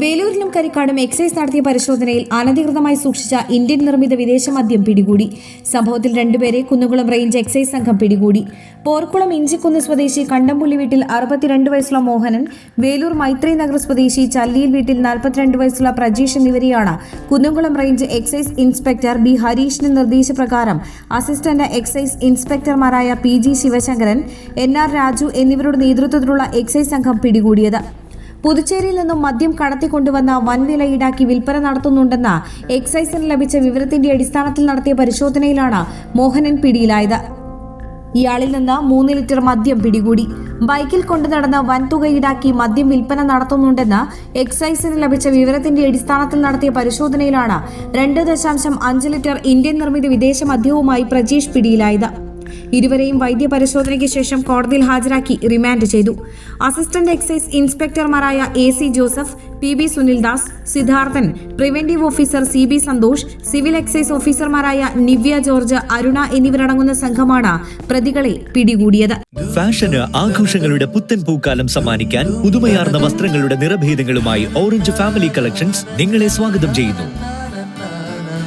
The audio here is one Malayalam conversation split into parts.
വേലൂരിലും കരിക്കാടും എക്സൈസ് നടത്തിയ പരിശോധനയിൽ അനധികൃതമായി സൂക്ഷിച്ച ഇന്ത്യൻ നിർമ്മിത വിദേശ മദ്യം പിടികൂടി. സംഭവത്തിൽ രണ്ടുപേരെ കുന്നുകുളം റേഞ്ച് എക്സൈസ് സംഘം പിടികൂടി. പോർക്കുളം ഇഞ്ചിക്കുന്ന് സ്വദേശി കണ്ടംപുള്ളി വീട്ടിൽ അറുപത്തിരണ്ട് വയസ്സുള്ള മോഹനൻ വേലൂർ മൈത്രി നഗർ സ്വദേശി ചല്ലിയിൽ വീട്ടിൽ നാൽപ്പത്തിരണ്ട് വയസ്സുള്ള പ്രജീഷ് എന്നിവരെയാണ് Kunnamkulam range excise inspector B ഹരീഷിന്റെ നിർദ്ദേശപ്രകാരം assistant excise ഇൻസ്പെക്ടർമാരായ P G Sivasankaran N R Raju എന്നിവരുടെ നേതൃത്വത്തിലുള്ള എക്സൈസ് സംഘം പിടികൂടിയത്. പുതുച്ചേരിയിൽ നിന്നും മദ്യം കടത്തിക്കൊണ്ടുവന്ന വൻവില ഈടാക്കി വിൽപ്പന നടത്തുന്നുണ്ടെന്ന എക്സൈസിന് ലഭിച്ച വിവരത്തിന്റെ അടിസ്ഥാനത്തിൽ നടത്തിയ പരിശോധനയിലാണ് മോഹനൻ പിടിയിലായത്. ഇയാളിൽ നിന്ന് മൂന്ന് ലിറ്റർ മദ്യം പിടികൂടി. ബൈക്കിൽ കൊണ്ടു നടന്ന വൻതുക ഈടാക്കി മദ്യം വിൽപ്പന നടത്തുന്നുണ്ടെന്ന് എക്സൈസിന് ലഭിച്ച വിവരത്തിന്റെ അടിസ്ഥാനത്തിൽ നടത്തിയ പരിശോധനയിലാണ് രണ്ട് ദശാംശം അഞ്ച് ലിറ്റർ ഇന്ത്യൻ നിർമ്മിത വിദേശ മദ്യവുമായി പ്രജീഷ് പിടിയിലായത്. ഇരുവരെയും വൈദ്യപരിശോധനയ്ക്ക് ശേഷം കോടതിയിൽ ഹാജരാക്കി റിമാൻഡ് ചെയ്തു. Assistant excise ഇൻസ്പെക്ടർമാരായ A C Joseph P B Sunildas Siddharthan preventive officer C B Santhosh civil excise ഓഫീസർമാരായ നിവ്യ ജോർജ് അരുണ എന്നിവരടങ്ങുന്ന സംഘമാണ് പ്രതികളെ പിടികൂടിയത്. ഫാഷന് ആഘോഷങ്ങളുടെ പുത്തൻ പൂക്കാലം സമ്മാനിക്കാൻ പുതുമയാർന്ന വസ്ത്രങ്ങളുടെ നിറഭേദങ്ങളുമായി ഓറഞ്ച് ഫാമിലി കളക്ഷൻസ് നിങ്ങളെ സ്വാഗതം ചെയ്യുന്നു.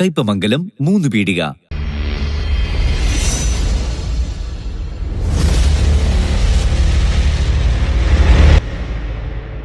Kaippamangalam മൂന്ന് പീടിക.